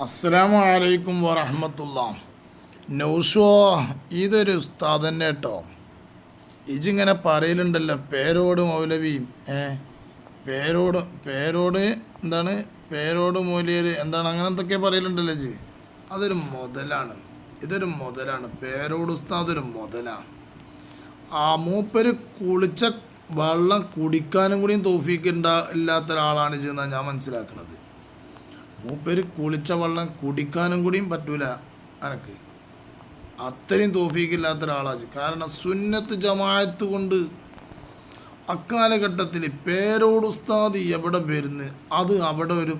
അസ്സലാമു അലൈക്കും വറഹമത്തുള്ള. നൗഷോ ഇതൊരു ഉസ്താദ് തന്നെ കേട്ടോ ഇജിങ്ങനെ പറയലുണ്ടല്ലോ പേരോട് മൗലവിയും ഏ? പേരോട് പേരോട് എന്താണ്? പേരോട് മൂലിയർ എന്താണ്? അങ്ങനെ എന്തൊക്കെ പറയലുണ്ടല്ലോ ജി അതൊരു മുതലാണ്. ഇതൊരു മുതലാണ്. പേരോട് ഉസ്താദ് ഒരു മുതലാണ് ആ മൂപ്പര് കുളിച്ച വെള്ളം കുടിക്കാനും കൂടിയും തോഫീക്ക് ഉണ്ടാ ഇല്ലാത്ത ഒരാളാണ് ചെയ്യുന്നത് ഞാൻ മനസ്സിലാക്കുന്നത് മൂപ്പര് കുളിച്ച വെള്ളം കുടിക്കാനും കൂടിയും പറ്റൂല അനക്ക്. അത്രയും തോഫീക്കില്ലാത്ത ഒരാളാജ് കാരണം സുന്നത്ത് ജമായത്ത് കൊണ്ട് അക്കാലഘട്ടത്തിൽ പേരോട് ഉസ്താദ് എവിടെ വരുന്ന് അത് അവിടെ ഒരു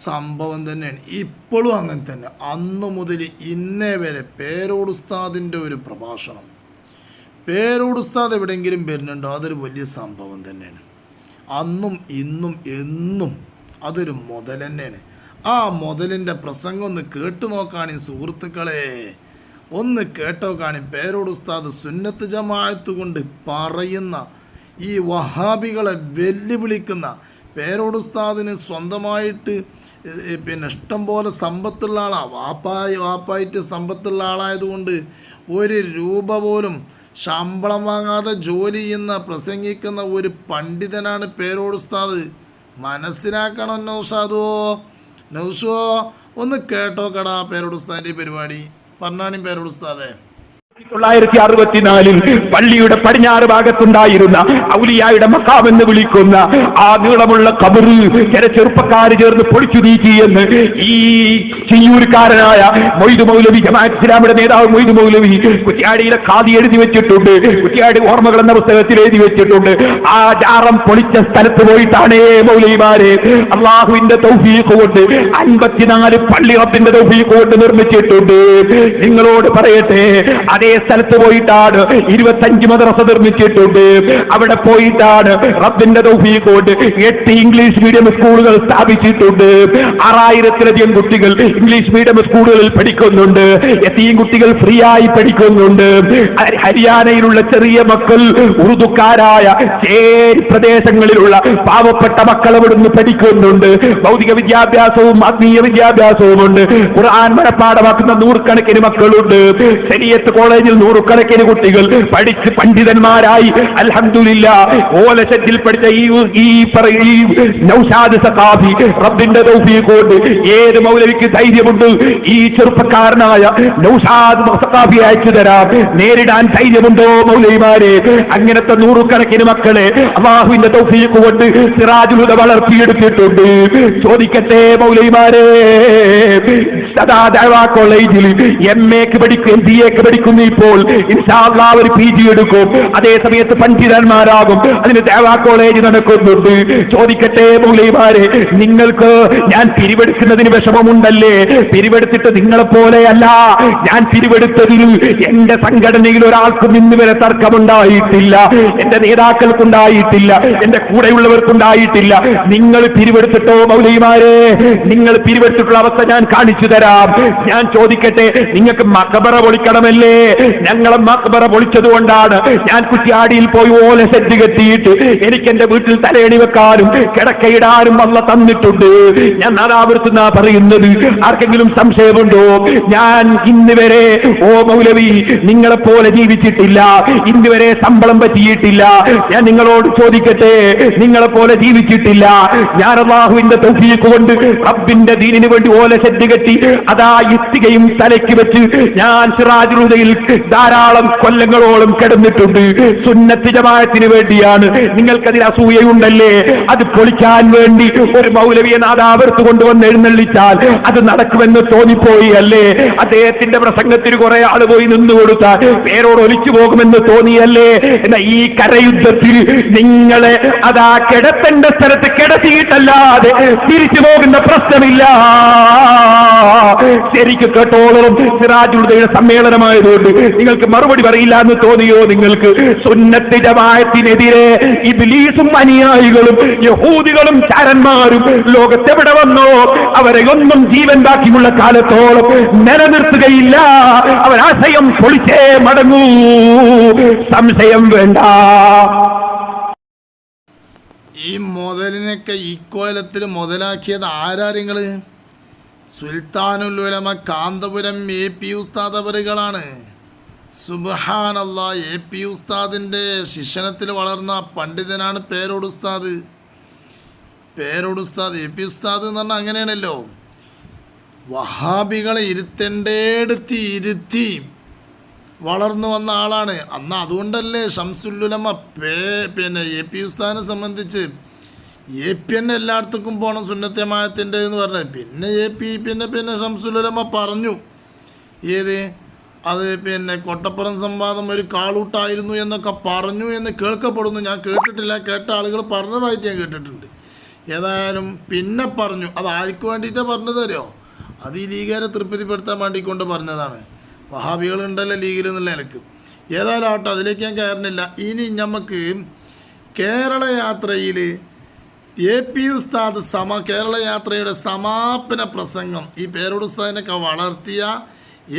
സംഭവം തന്നെയാണ്. ഇപ്പോഴും അങ്ങനെ തന്നെ. അന്ന് മുതൽ ഇന്നേ വരെ പേരോട് ഉസ്താദിന്റെ ഒരു പ്രഭാഷണം. പേരോട് ഉസ്താദ് എവിടെയെങ്കിലും വരുന്നുണ്ടോ അതൊരു വലിയ സംഭവം തന്നെയാണ്. അന്നും ഇന്നും എന്നും അതൊരു മുതൽ തന്നെയാണ്. ആ മുതലിന്റെ പ്രസംഗം ഒന്ന് കേട്ടു നോക്കാണി സുഹൃത്തുക്കളെ. ഒന്ന് കേട്ടോ കാണി പേരോട് ഉസ്താദ് സുന്നത്ത് ജമാഅത്ത് കൊണ്ട് പറയുന്ന ഈ വഹാബികളെ വെല്ലുവിളിക്കുന്ന പേരോട് ഉസ്താദിന് സ്വന്തമായിട്ട് പിന്നെ ഇഷ്ടം പോലെ സമ്പത്തുള്ള ആളാണ് വാപ്പായി വാപ്പായിട്ട് സമ്പത്തുള്ള ആളായതുകൊണ്ട് ഒരു രൂപ പോലും ശമ്പളം വാങ്ങാതെ ജോലി ചെയ്യുന്ന പ്രസംഗിക്കുന്ന ഒരു പണ്ഡിതനാണ് പേരോട് ഉസ്താദ്. മനസ്സിലാക്കണം നൗസാദുവോ നൗസുവോ ഒന്ന് കേട്ടോ കടാ പേരോട് പരിപാടി. പറഞ്ഞാണി പേരോട് തൊള്ളായിരത്തി അറുപത്തിനാലിൽ പള്ളിയുടെ പടിഞ്ഞാറ് ഭാഗത്തുണ്ടായിരുന്ന ഔലിയായുടെ മക്കാമെന്ന് വിളിക്കുന്ന ആ നീളമുള്ള കബറ് ചില ചെറുപ്പക്കാര് ചേർന്ന് പൊളിച്ചു നീക്കി എന്ന് ഈ ചിയ്യൂരുകാരനായ മൊയ്തു മൗലവി ജമാഅത്ത് നേതാവ് മൊയ്തു മൗലവി കുറ്റിയാടിയിലെ ഖാദി എഴുതി വെച്ചിട്ടുണ്ട്. കുറ്റിയാടി ഓർമ്മകൾ എന്ന പുസ്തകത്തിൽ എഴുതി വെച്ചിട്ടുണ്ട്. ആ ജാറം പൊളിച്ച സ്ഥലത്ത് പോയിട്ടാണ് മൗലവിമാരെ. അള്ളാഹുവിന്റെ തൗഫീഖ് കൊണ്ട് അൻപത്തിനാല് പള്ളി റബ്ബിന്റെ തൗഫീഖ് കൊണ്ട് നിർമ്മിച്ചിട്ടുണ്ട്. നിങ്ങളോട് പറയട്ടെ അതേ സ്ഥലത്ത് പോയിട്ടാണ് ഇരുപത്തഞ്ച് മദ്രസ നിർമ്മിച്ചിട്ടുണ്ട്. അവിടെ പോയിട്ടാണ് റബ്ബിന്റെ തൗഫീഖ് കൊണ്ട് എട്ട് ഇംഗ്ലീഷ് മീഡിയം സ്കൂളുകൾ സ്ഥാപിച്ചിട്ടുണ്ട്. ആറായിരത്തിലധികം കുട്ടികൾ ഇംഗ്ലീഷ് മീഡിയം സ്കൂളുകളിൽ പഠിക്കുന്നുണ്ട്. എത്തിയും കുട്ടികൾ ഫ്രീ ആയി പഠിക്കുന്നുണ്ട് ഹരിയാനയിലുള്ള ചെറിയ മക്കൾ ഉറുദുക്കാരായ ചേരി പ്രദേശങ്ങളിലുള്ള പാവപ്പെട്ട മക്കൾ അവിടുന്ന് പഠിക്കുന്നുണ്ട്. ഭൗതിക വിദ്യാഭ്യാസവും ആത്മീയ വിദ്യാഭ്യാസവും ഉണ്ട്. ഖുർആൻ മനപ്പാടമാക്കുന്ന നൂറുകണക്കിന് മക്കളുണ്ട്. ശരിയത്ത് കോളേജിൽ നൂറുകണക്കിന് കുട്ടികൾ പഠിച്ച് പണ്ഡിതന്മാരായി. അലഹദില്ല ഓലശത്തിൽ പഠിച്ച ഈ ഈ നൗഷാദ് റബ്ബിന്റെ ഏത് മൗലവിക്ക് ധൈര്യമുണ്ട്. ഈ ചെറുപ്പക്കാരനായ നൗഷാദ് മസക്കാഫി അയച്ചു തരാം. നേരിടാൻ ധൈര്യമുണ്ടോ മൗലൈമാരെ അങ്ങനത്തെ നൂറുകണക്കിന് മക്കളെ അള്ളാഹുവിന്റെ തൗഫീഖ് കൊണ്ട് സിറാജുലത വളർത്തിയെടുത്തിട്ടുണ്ട്. ചോദിക്കട്ടെ മൗലൈമാരെ സദാ കോളേജിൽ എം എക്ക് പഠിക്കും എം ബി എക്ക് പഠിക്കുന്നു ഇപ്പോൾ. ഇൻഷാ അല്ലാഹ് ഒരു പി ജി എടുക്കും. അതേ സമയത്ത് പണ്ഡിതന്മാരാകും. അതിന് ദേവാ കോളേജ് നടക്കുന്നുണ്ട്. ചോദിക്കട്ടെ മൗലൈമാരെ നിങ്ങൾക്ക് ഞാൻ പിരിവെടുക്കുന്നതിന് വിഷമമുണ്ടല്ലേ? പിരിവെടുത്തിട്ട് നിങ്ങളെ പോലെയല്ല ഞാൻ പിരിവെടുത്തതിൽ എന്റെ സംഘടനയിൽ ഒരാൾക്കും ഇന്ന് വരെ തർക്കമുണ്ടായിട്ടില്ല. എന്റെ നേതാക്കൾക്കുണ്ടായിട്ടില്ല. എന്റെ കൂടെയുള്ളവർക്കുണ്ടായിട്ടില്ല. നിങ്ങൾ പിരിവെടുത്തിട്ടോ മൗലിമാരെ നിങ്ങൾ പിരിവെടുത്തിട്ടുള്ള അവസ്ഥ ഞാൻ കാണിച്ചു തരാം. ഞാൻ ചോദിക്കട്ടെ നിങ്ങൾക്ക് മക്കബറ പൊളിക്കണമല്ലേ? ഞങ്ങളെ മക്കബറ പൊളിച്ചത് കൊണ്ടാണ് ഞാൻ കുറ്റിയാടിയിൽ പോയി ഓല സെറ്റ് കെട്ടിയിട്ട് എനിക്ക് എന്റെ വീട്ടിൽ തലയണി വെക്കാനും കിടക്കയിടാനും വന്ന തന്നിട്ടുണ്ട്. ഞാൻ നാദാപുരത്തുനിന്നാ പറയുന്നത്. ആർക്കെങ്കിലും സംശയമുണ്ടോ? ഞാൻ ഇന്ന് വരെ ഓ മൗലവി നിങ്ങളെ പോലെ ജീവിച്ചിട്ടില്ല. ഇന്ന് വരെ ശമ്പളം പറ്റിയിട്ടില്ല. ഞാൻ നിങ്ങളോട് ചോദിക്കട്ടെ. നിങ്ങളെ പോലെ ജീവിച്ചിട്ടില്ല. ഞാൻ അള്ളാഹുവിന്റെ തൗഫീഖ് കൊണ്ട് റബ്ബിന്റെ ദീനിന് വേണ്ടി ഓല സെറ്റ് കെട്ടി അതാ ഇത്തികയും തലയ്ക്ക് വെച്ച് ഞാൻ സിറാജുദയിൽ ധാരാളം കൊല്ലങ്ങളോളം കിടന്നിട്ടുണ്ട്. സുന്നത്തി ജമാഅത്തിന് വേണ്ടിയാണ്. നിങ്ങൾക്കതിൽ അസൂയയുണ്ടല്ലേ? അത് പൊളിക്കാൻ വേണ്ടി ഒരു മൗലവിയെ നാദാവർത്ത് കൊണ്ടുവന്ന് എഴുന്നള്ളിച്ചാൽ അത് നടക്കുമെന്ന് തോന്നിപ്പോയി അല്ലേ? അദ്ദേഹത്തിന്റെ പ്രസംഗത്തിന് കുറെ ആൾ പോയി നിന്നു കൊടുത്താൽ പേരോട് ഒലിച്ചു പോകുമെന്ന് തോന്നിയല്ലേ? എന്നാ ഈ കരയുദ്ധത്തിൽ നിങ്ങളെ അതാ കിടത്തേണ്ട സ്ഥലത്ത് കിടത്തിയിട്ടല്ലാതെ തിരിച്ചു പോകുന്ന പ്രശ്നമില്ല. ശരിക്കും കേട്ടോളം സിറാജുയുടെ സമ്മേളനമായതുകൊണ്ട് നിങ്ങൾക്ക് മറുപടി പറയില്ല എന്ന് തോന്നിയോ നിങ്ങൾക്ക്? സുന്നത്ത് ജമാഅത്തിനെതിരെ ഇബ്ലീസും അനുയായികളും യഹൂദികളും ചാരന്മാരും ലോകത്തെവിടെ വന്നോ? അവരെ ഒന്നും ജീവൻ ബാക്കിയുള്ള കാലത്തോളം നിലനിർത്തുകയില്ല. അവരാശയം പൊളിച്ചേ മടങ്ങൂ. സംശയം വേണ്ട. ഈ മുതലിനൊക്കെ ഇക്കോലത്തിൽ മുതലാക്കിയത് ആരാ സുൽത്താനുൽ ഉലമ കാന്തപുരം എ പി ഉസ്താദ് അവറുകളാണ്. സുബഹാനല്ല എ പി ഉസ്താദിന്റെ ശിക്ഷണത്തിൽ വളർന്ന പണ്ഡിതനാണ് പേരോട് ഉസ്താദ്. പേരോട് ഉസ്താദ് എ പി ഉസ്താദ് എന്ന് പറഞ്ഞാൽ അങ്ങനെയാണല്ലോ. വഹാബികളെ ഇരുത്തേണ്ടേടുത്ത് ഇരുത്തി വളർന്നു വന്ന ആളാണ്. അന്ന് അതുകൊണ്ടല്ലേ ഷംസുല്ലുലമ പേ പിന്നെ എ പി ഉസ്താദിനെ സംബന്ധിച്ച് എ പി എന്നെ എല്ലായിടത്തേക്കും പോകണം സുന്നത്തമായത്തിന്റെ എന്ന് പറഞ്ഞത് പിന്നെ എ പി പിന്നെ പിന്നെ ഷംസുല്ലുലമ പറഞ്ഞു. ഏത്? അത് പിന്നെ കൊട്ടപ്പുറം സംവാദം ഒരു കാളൂട്ടായിരുന്നു എന്നൊക്കെ പറഞ്ഞു എന്ന് കേൾക്കപ്പെടുന്നു. ഞാൻ കേട്ടിട്ടില്ല. കേട്ട ആളുകൾ പറഞ്ഞതായിട്ട് ഞാൻ കേട്ടിട്ടുണ്ട്. ഏതായാലും പിന്നെ പറഞ്ഞു. അത് ആർക്ക് വേണ്ടിയിട്ടാണ് പറഞ്ഞത് അത് ഈ ലീഗുകാരെ തൃപ്തിപ്പെടുത്താൻ വേണ്ടി കൊണ്ട് പറഞ്ഞതാണ്. വഹാബികളുണ്ടല്ലോ ലീഗിൽ എന്നുള്ള നിലയ്ക്ക്. ഏതായാലും ആട്ടോ അതിലേക്ക് ഞാൻ കയറുന്നില്ല. ഇനി നമുക്ക് കേരള യാത്രയിൽ എ പി ഉസ്താദ് സമ കേരള യാത്രയുടെ സമാപന പ്രസംഗം. ഈ പേരോട് ഉസ്താദിനൊക്കെ വളർത്തിയ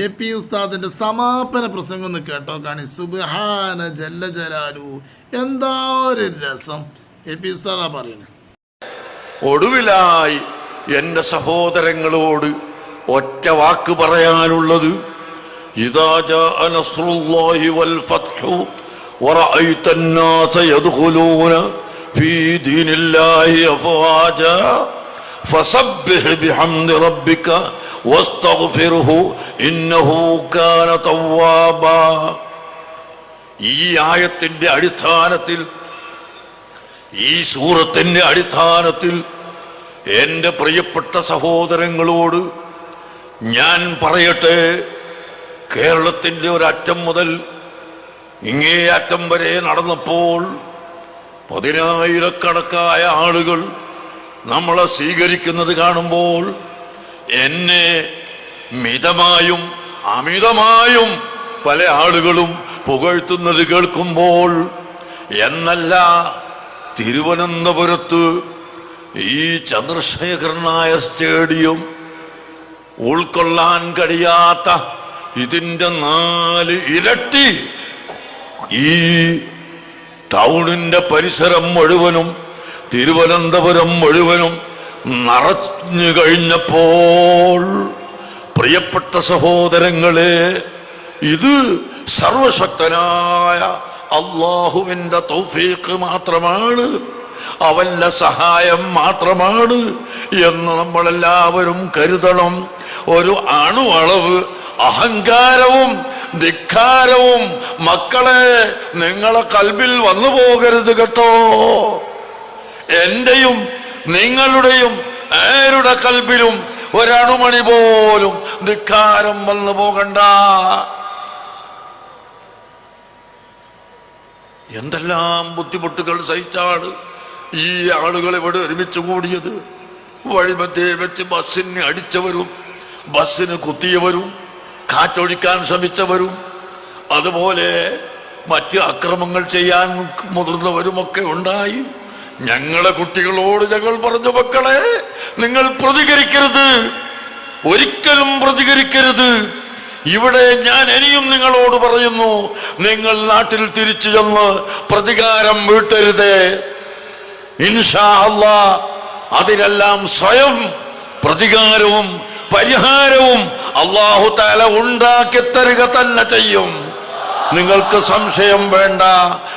എ പി ഉസ്താദിന്റെ സമാപന പ്രസംഗം ഒന്ന് കേട്ടോ. കാണി സുബാന ജല്ല ജലാലു. എന്താ ഒരു രസം. എ പി ഉസ്താദാ പറയണേ. ഒടുവിലായി എന്റെ സഹോദരങ്ങളോട് ഒറ്റ വാക്ക് പറയാനുള്ളത് ഇതാ ജാ വൽ ഫത്ഹു വറഅയ്തന്നാസ യദ്ഖുലൂന في دين الله أفواجا فسبح بحمد ربك واستغفره إنه كان توابا ഈ ആയത്തിന്റെ അടിസ്ഥാനത്തിൽ ഈ സൂറത്തിന്റെ അടിസ്ഥാനത്തിൽ എൻ്റെ പ്രിയപ്പെട്ട സഹോദരങ്ങളോട് ഞാൻ പറയട്ടെ കേരളത്തിൻ്റെ ഒരറ്റം മുതൽ ഇങ്ങേ അറ്റം വരെ നടന്നപ്പോൾ പതിനായിരക്കണക്കായ ആളുകൾ നമ്മളെ സ്വീകരിക്കുന്നത് കാണുമ്പോൾ എന്നെ മിതമായും അമിതമായും പല ആളുകളും പുകഴ്ത്തുന്നത് കേൾക്കുമ്പോൾ എന്നല്ല തിരുവനന്തപുരത്ത് ഈ ചന്ദ്രശേഖരനായ സ്റ്റേഡിയം ഉൾക്കൊള്ളാൻ കഴിയാത്ത ഇതിന്റെ നാല് ഇരട്ടി ഈ ടൗണിന്റെ പരിസരം മുഴുവനും തിരുവനന്തപുരം മുഴുവനും നിറഞ്ഞു കഴിഞ്ഞപ്പോൾ പ്രിയപ്പെട്ട സഹോദരങ്ങളെ ഇത് സർവശക്തനായ അള്ളാഹുവിന്റെ തൗഫീഖ് മാത്രമാണ് അവന്റെ സഹായം മാത്രമാണ് എന്ന് നമ്മളെല്ലാവരും കരുതണം. ഒരു അണുവളവ് അഹങ്കാരവും ധിക്കാരവും മക്കളെ നിങ്ങളെ കൽബിൽ വന്നു പോകരുത് കേട്ടോ. എന്റെയും നിങ്ങളുടെയും ആരുടെ കൽബിലും ഒരണുമണി പോലും ധിക്കാരം വന്നു പോകണ്ട. എന്തെല്ലാം ബുദ്ധിമുട്ടുകൾ സഹിച്ചാണ് ഈ ആളുകൾ ഇവിടെ ഒരുമിച്ച് കൂടിയത്? വഴിമധ്യേ വെച്ച് ബസ്സിനെ അടിച്ചവരും ബസ്സിന് കുത്തിയവരും കാറ്റൊഴിക്കാൻ ശ്രമിച്ചവരും അതുപോലെ മറ്റ് അക്രമങ്ങൾ ചെയ്യാൻ മുതിർന്നവരുമൊക്കെ ഉണ്ടായി. ഞങ്ങളെ കുട്ടികളോട് ഞങ്ങൾ പറഞ്ഞു മക്കളെ നിങ്ങൾ പ്രതികരിക്കരുത്. ഒരിക്കലും പ്രതികരിക്കരുത്. ഇവിടെ ഞാൻ ഇനിയും നിങ്ങളോട് പറയുന്നു നിങ്ങൾ നാട്ടിൽ തിരിച്ചു ചെന്ന് പ്രതികാരം വീട്ടരുത്. ഇൻഷാ അല്ലാ അതിനെല്ലാം സ്വയം പ്രതികാരവും പരിഹാരവും അള്ളാഹു താല ഉണ്ടാക്കി തരിക തന്നെ ചെയ്യും. നിങ്ങൾക്ക് സംശയം വേണ്ട.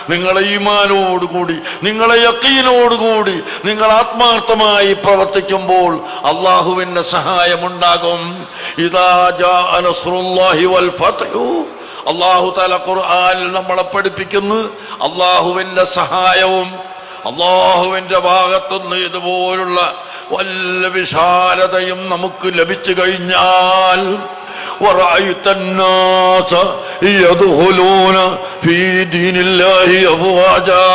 നിങ്ങളെ ഈമാനോടുകൂടി നിങ്ങളെ യക്കീനോടുകൂടി നിങ്ങൾ ആത്മാർത്ഥമായി പ്രവർത്തിക്കുമ്പോൾ അള്ളാഹുവിന്റെ സഹായമുണ്ടാകും ഇതാ വൽ ഫത്ഹു. അള്ളാഹു തല ഖുർആാനിൽ നമ്മളെ പഠിപ്പിക്കുന്നു. അള്ളാഹുവിന്റെ സഹായവും അള്ളാഹുവിന്റെ ഭാഗത്തുനിന്ന് ഇതുപോലുള്ള വല്ല വിശാലതയും നമുക്ക് ലഭിച്ചു കഴിഞ്ഞാൽ ورأيت الناس يدخلون في دين الله أفواجا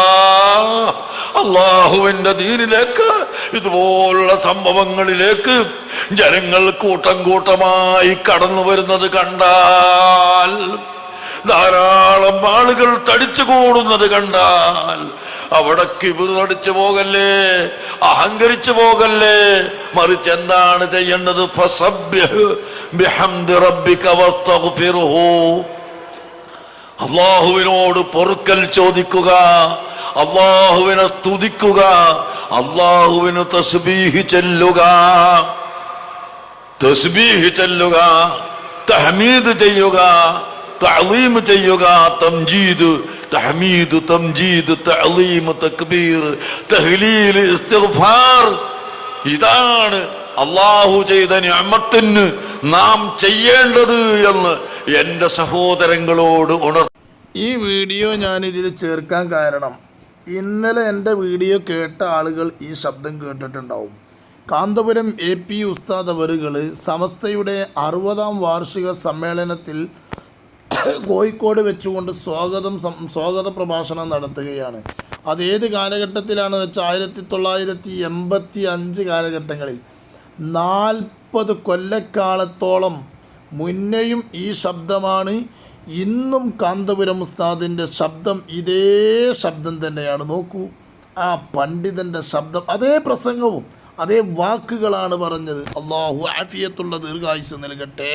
അള്ളാഹുവിന്റെ ദീനിലേക്ക് ഇതുപോലുള്ള സംഭവങ്ങളിലേക്ക് ജനങ്ങൾ കൂട്ടം കൂട്ടമായി കടന്നു വരുന്നത് കണ്ടാൽ ധാരാളം ആളുകൾ തടിച്ചു കൂടുന്നത് കണ്ടാൽ അവിടെ കിബിറടിച്ചു പോകല്ലേ? അഹങ്കരിച്ചു പോകല്ലേ? മറിച്ച് എന്താണ് ചെയ്യേണ്ടത്. അള്ളാഹുവിനോട് പൊറുക്കൽ ചോദിക്കുക അള്ളാഹുവിനെ സ്തുതിക്കുക അള്ളാഹുവിന് തസ്ബീഹി ചെല്ലുക. തസ്ബീഹി ചെല്ലുക തഹമീദ് ചെയ്യുക തഅലീം ചെയ്യുക തംജീദ് തഹമീദ് തംജീദ് തഅലീം തക്ബീർ തഹ്ലീൽ ഇസ്തിഗ്ഫാർ. ഇതാണ് അള്ളാഹു ചെയ്ത നിഅമത്തിന് നാം ചെയ്യേണ്ടത് എന്ന് എന്റെ സഹോദരങ്ങളോട് ഉണർ ഈ വീഡിയോ ഞാൻ ഇതിൽ ചേർക്കാൻ കാരണം ഇന്നലെ എന്റെ വീഡിയോ കേട്ട ആളുകൾ ഈ ശബ്ദം കേട്ടിട്ടുണ്ടാവും. കാന്തപുരം എ പി ഉസ്താദ് അവരുകൾ സമസ്തയുടെ അറുപതാം വാർഷിക സമ്മേളനത്തിൽ കോഴിക്കോട് വെച്ചുകൊണ്ട് സ്വാഗതം സ്വാഗത പ്രഭാഷണം നടത്തുകയാണ്. അത് ഏത് കാലഘട്ടത്തിലാണ് വെച്ചാൽ ആയിരത്തി തൊള്ളായിരത്തി എൺപത്തി അഞ്ച് കാലഘട്ടങ്ങളിൽ. നാൽപ്പത് കൊല്ലക്കാലത്തോളം മുന്നെയും ഈ ശബ്ദമാണ്. ഇന്നും കാന്തപുരം ഉസ്താദിന്റെ ശബ്ദം ഇതേ ശബ്ദം തന്നെയാണ്. നോക്കൂ ആ പണ്ഡിതന്റെ ശബ്ദം അതേ പ്രസംഗവും അതേ വാക്കുകളാണ് പറഞ്ഞത്. അള്ളാഹു ആഫിയത്തുള്ള ദീർഘായുസ് നൽകട്ടെ.